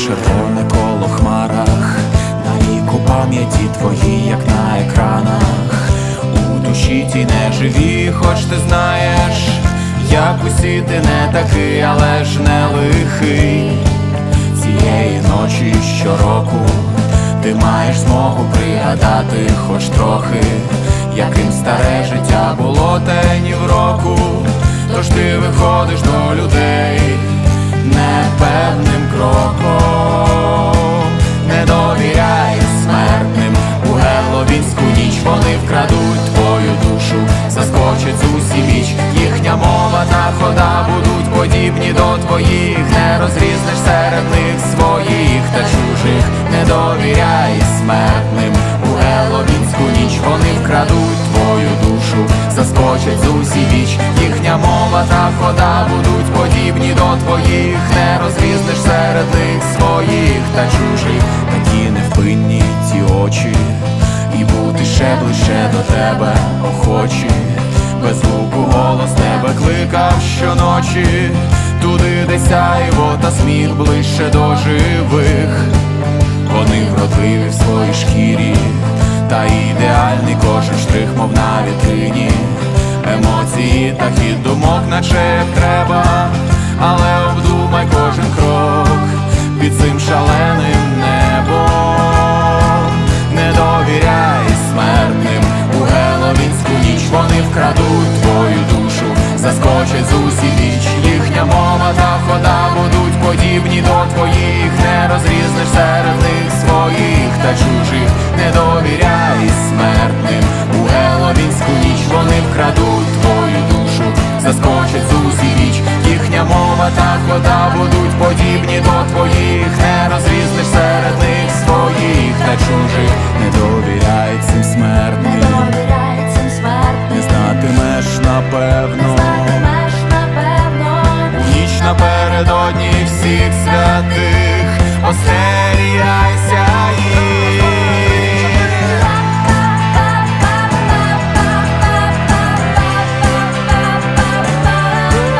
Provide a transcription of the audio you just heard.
червоне коло хмарах, навіку пам'яті твої, як на екранах. У душі ті не живі, хоч ти знаєш, як усі ти не такий, але ж не лихий. Цієї ночі щороку ти маєш змогу пригадати хоч трохи, яким старе життя було тені в року. Тож ти виходиш до людей вони твою душу, заскочать з усі віч, їхня мова та хода будуть подібні до твоїх, не розрізнеш серед них своїх та чужих, не довіряй смертним. У геловінську ніч вони вкрадуть твою душу, заскочать з усі віч, їхня мова та хода будуть подібні до твоїх, не розрізнеш серед них своїх та чужих, тебе охочі, без звуку голос тебе кликав щоночі, туди де сяйво та сміх ближче до живих. Вони вродливі в своїй шкірі, та ідеальний кожен штрих, мов на вітрині. Емоції та хід думок, наче як треба, але обдумай кожен крок під цим шаленим з віч, їхня мова та хода будуть подібні до твоїх, не розрізнеш серед них своїх та чужих, не довіряй смертним. У геловінську ніч вони вкрадуть твою душу, заскочать з усі віч, їхня мова та хода будуть подібні до твоїх, не розрізнеш серед них своїх та чужих, не довіряй цим смертним, довіряй цим смертним, не знатимеш напевно. Напередодні всіх святих остерігай